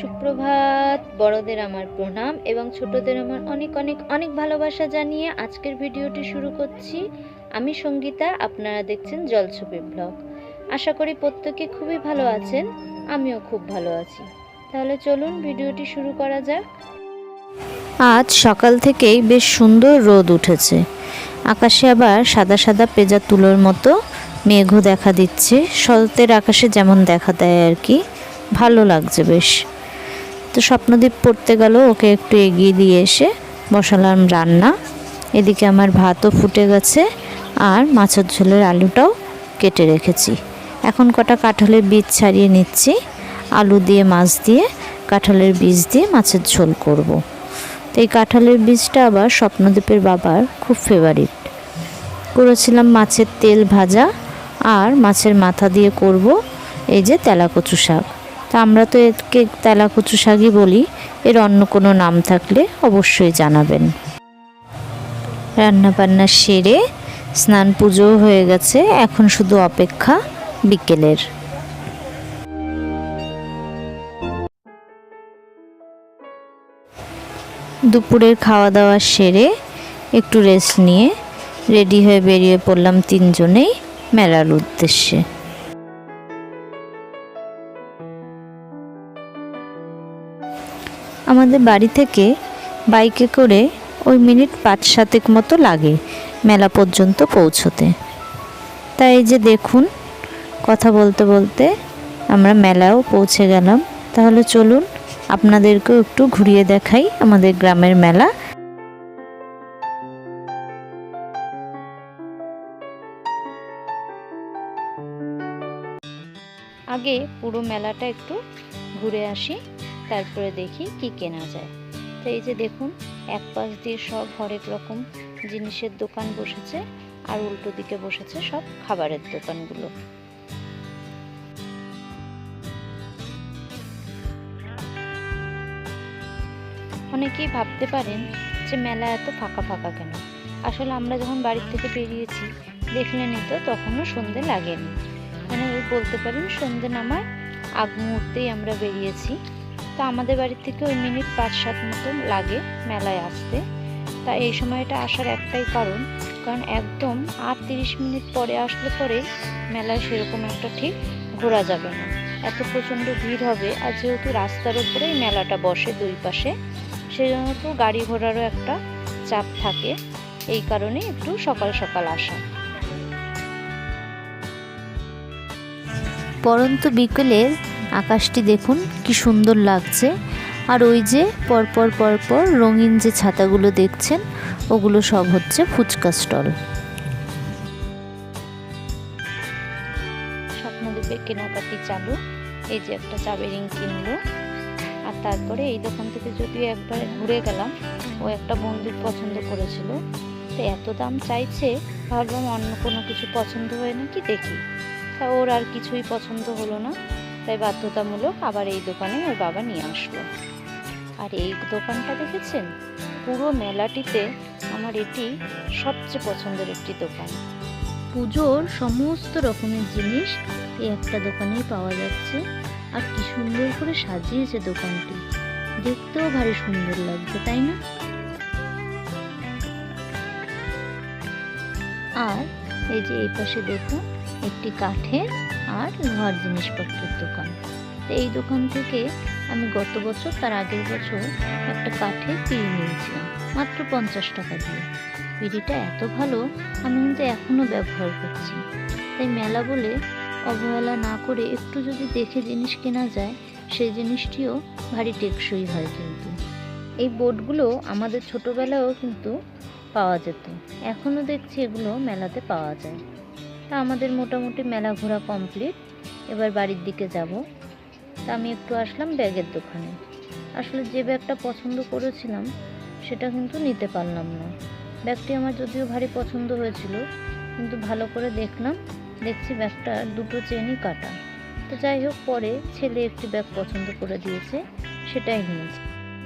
সুপ্রভাত, বড়দের আমার প্রণাম এবং ছোটদের আমার অনেক অনেক অনেক ভালোবাসা জানিয়ে আজকের ভিডিওটি শুরু করছি। আমি সঙ্গীতা, আপনারা দেখছেন জলছবি ব্লগ। আশা করি প্রত্যেকে খুবই ভালো আছেন, আমিও খুব ভালো আছি। তাহলে চলুন ভিডিওটি শুরু করা যাক। আজ সকাল থেকেই বেশ সুন্দর রোদ উঠেছে। আকাশে আবার সাদা সাদা পেজা তুলোর মতো মেঘও দেখা দিচ্ছে। শরতের আকাশে যেমন দেখা দেয় আর কি। ভালো লাগছে বেশ। তো স্বপ্নদীপ পড়তে গেল, ওকে একটু এগিয়ে দিয়ে এসে বসালাম রান্না। এদিকে আমার ভাতও ফুটে গেছে আর মাছের ঝোলের আলুটাও কেটে রেখেছি। এখন কটা কাঁঠালের বীজ ছাড়িয়ে নিচ্ছি। আলু দিয়ে মাছ দিয়ে, কাঁঠালের বীজ দিয়ে মাছের ঝোল করব। তো এই কাঁঠালের বীজটা আবার স্বপ্নদীপের বাবার খুব ফেভারিট করেছিলাম মাছের তেল ভাজা আর মাছের মাথা দিয়ে করব এই যে তেলাকচু শাক। তা আমরা তো একে তেলাকচু শাকই বলি। এর অন্য কোনো নাম থাকলে অবশ্যই জানাবেন। রান্না বান্না সেরে স্নান পুজোও হয়ে গেছে। এখন শুধু অপেক্ষা বিকেলের। দুপুরের খাওয়া দাওয়া সেরে একটু রেস্ট নিয়ে রেডি হয়ে বেরিয়ে পড়লাম তিনজনেই মেলার উদ্দেশ্যে। আমাদের বাড়ি থেকে বাইকে করে ওই মিনিট পাঁচ সাতেক মতো লাগে মেলা পর্যন্ত পৌঁছতে। তাই যে দেখুন, কথা বলতে বলতে আমরা মেলাও পৌঁছে গেলাম। তাহলে চলুন, আপনাদেরকেও একটু ঘুরিয়ে দেখাই আমাদের গ্রামের মেলা। আগে পুরো মেলাটা একটু ঘুরে আসি। তারপরে দেখি কি কেনা যায়। তো এই যে দেখুন, এক পাশ দিয়ে সব হরেক রকম জিনিসের দোকান বসেছে আর উল্টো দিকে বসেছে সব খাবারের দোকানগুলো। অনেকেই ভাবতে পারেন যে মেলা এত ফাঁকা ফাঁকা কেন? আসলে আমরা যখন বাড়ির থেকে বেরিয়েছি দেখলেনই তো তখনও সন্ধে লাগেনি। মানে বলতে পারেন সন্ধে নামার আগ মুহূর্তেই আমরা বেরিয়েছি। তো আমাদের বাড়ি থেকে ওই মিনিট পাঁচ সাত মতো লাগে মেলায় আসতে। তা এই সময়টা আসার একটাই কারণ কারণ একদম আট তিরিশ মিনিট পরে আসলে পরে মেলায় সেরকম একটা ঠিক ঘোরা যাবে না। এত প্রচণ্ড ভিড় হবে আর যেহেতু রাস্তার উপরেই মেলাটা বসে দুই পাশে সেই জন্য তো গাড়ি ঘোড়ারও একটা চাপ থাকে। এই কারণে একটু সকাল সকাল আসা। পরন্ত বিকেলের আকাশটি দেখুন, কি সুন্দর লাগছে। আর ওই যে পরপর পরপর রঙিন যে ছাতাগুলো দেখছেন, ওগুলো সব হচ্ছে ফুচকা স্টল। স্বপ্নদ্বীপে কেনাকাটি চালু। এই যে একটা চাবেরিং কিনলো। আর তারপরে এই দোকান থেকে যদিও একবার ঘুরে গেলাম, ও একটা বন্দুক পছন্দ করেছিল। তো এত দাম চাইছে, ভাবলাম অন্য কোনো কিছু পছন্দ হয় নাকি দেখি। তা ওর আর কিছুই পছন্দ হলো না। তাই বাধ্যতামূলক আবার এই দোকানে ওর বাবা নিয়ে আসলো। আর এই দোকানটা দেখেছেন? পুরো মেলাটিতে আমার এটি সবচেয়ে পছন্দের একটি দোকান। পুজোর সমস্ত রকমের জিনিস এই একটা দোকানেই পাওয়া যাচ্ছে। আর কি সুন্দর করে সাজিয়েছে দোকানটি। দেখতেও ভারী সুন্দর লাগছে, তাই না? আর এই যে এই পাশে দেখুন, একটি কাঠের আর লোহার জিনিসপত্রের দোকান। তো এই দোকান থেকে আমি গত বছর, তার আগের বছর একটা কাঠের পিড়ি নিয়েছিলাম, মাত্র পঞ্চাশ টাকা দিয়ে। পিড়িটা এত ভালো, আমি কিন্তু এখনও ব্যবহার করছি। তাই মেলা বলে অবহেলা না করে একটু যদি দেখে জিনিস কেনা যায় সেই জিনিসটিও ভারী টেকসই হয় কিন্তু। এই বোর্ডগুলো আমাদের ছোটোবেলায়ও কিন্তু পাওয়া যেত এখনও দেখছি এগুলো মেলাতে পাওয়া যায়। তা আমাদের মোটামুটি মেলা ঘোরা কমপ্লিট। এবার বাড়ির দিকে যাব। তা আমি একটু আসলাম ব্যাগের দোকানে। আসলে যে ব্যাগটা পছন্দ করেছিলাম, সেটা কিন্তু নিতে পারলাম না। ব্যাগটি আমার যদিও ভারী পছন্দ হয়েছিল, কিন্তু ভালো করে দেখলাম, দেখছি ব্যাগটা দুটো চেনই কাটা। তো যাই হোক, পরে ছেলে একটি ব্যাগ পছন্দ করে দিয়েছে, সেটাই নিয়েছি।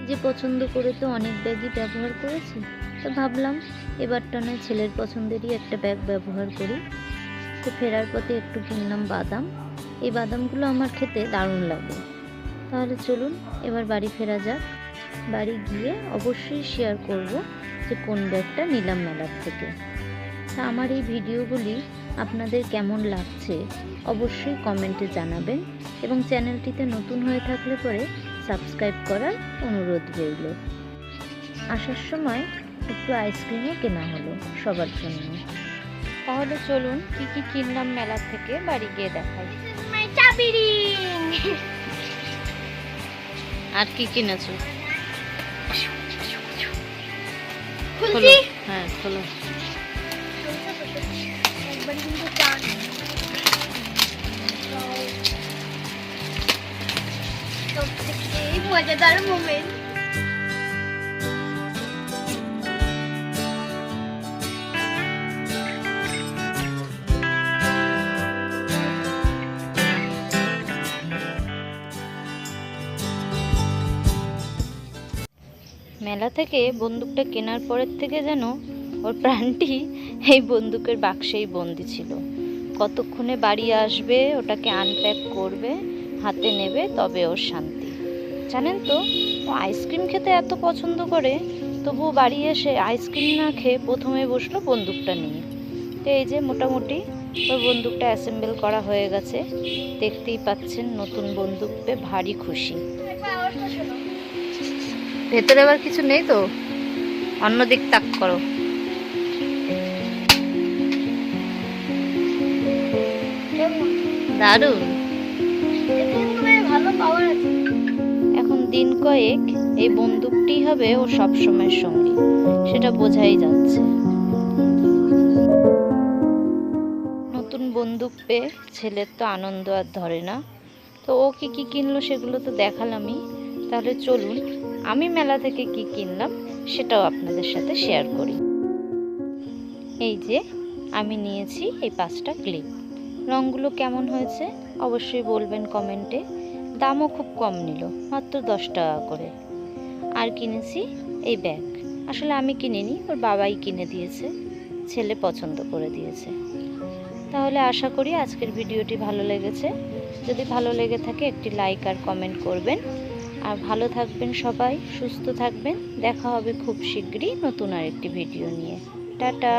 যে পছন্দ করে তো অনেক ব্যাগই ব্যবহার করেছি, তো ভাবলাম এবারটা নয় ছেলের পছন্দেরই একটা ব্যাগ ব্যবহার করি। তো ফেরার পথে একটু কিনলাম বাদাম। এই বাদামগুলো আমার খেতে দারুণ লাগে। তাহলে চলুন, এবার বাড়ি ফেরা যাক। বাড়ি গিয়ে অবশ্যই শেয়ার করব যে কোন ব্যাগটা নিলাম মেলার থেকে। তা আমার এই ভিডিওগুলি আপনাদের কেমন লাগছে অবশ্যই কমেন্টে জানাবেন এবং চ্যানেলটিতে নতুন হয়ে থাকলে পরে সাবস্ক্রাইব করার অনুরোধ রইল। আসার সময় একটু আইসক্রিমও কেনা হলো সবার জন্য। তাহলে চলুন কি কি কিনলাম মেলা থেকে বাড়ি গিয়ে দেখাই! আর কি কিনেছো? হ্যাঁ খোলো মজাদার মোমেন্ট মেলা থেকে বন্দুকটা কেনার পরের থেকে যেন ওর প্রাণটি এই বন্দুকের বাক্সেই বন্দি ছিল। কতক্ষণে বাড়ি আসবে, ওটাকে আনপ্যাক করবে, হাতে নেবে, তবে ওর শান্তি। জানেন তো, ও আইসক্রিম খেতে এত পছন্দ করে, তবুও বাড়ি এসে আইসক্রিম না খেয়ে প্রথমে বসল বন্দুকটা নিয়ে। তো এই যে মোটামুটি ওর বন্দুকটা অ্যাসেম্বল করা হয়ে গেছে, দেখতেই পাচ্ছেন নতুন বন্দুক পেয়ে ভারী খুশি। ভেতরে আবার কিছু নেই তো? অন্য দিক তাক করো। দারুণ। এখন দিন কয়েক, এই বন্দুকটি হবে ও সব সবসময়ের সঙ্গী। সেটা বোঝাই যাচ্ছে। নতুন বন্দুক পেয়ে ছেলের তো আনন্দ আর ধরে না। তো ও কি কি কিনলো সেগুলো তো দেখালামই। তাহলে চলুন। আমি মেলা থেকে কি কিনলাম সেটাও আপনাদের সাথে শেয়ার করি। এই যে, আমি নিয়েছি এই পাঁচটা ক্লিপ। রঙগুলো কেমন হয়েছে অবশ্যই বলবেন কমেন্টে দামও খুব কম নিল, মাত্র দশ টাকা করে। আর কিনেছি এই ব্যাগ আসলে আমি কিনিনি, ওর বাবাই কিনে দিয়েছে, ছেলে পছন্দ করে দিয়েছে। তাহলে আশা করি আজকের ভিডিওটি ভালো লেগেছে। যদি ভালো লেগে থাকে একটি লাইক আর কমেন্ট করবেন। আর ভালো থাকবেন সবাই, সুস্থ থাকবেন। দেখা হবে খুব শীঘ্রই নতুন আরেকটি ভিডিও নিয়ে। টাটা।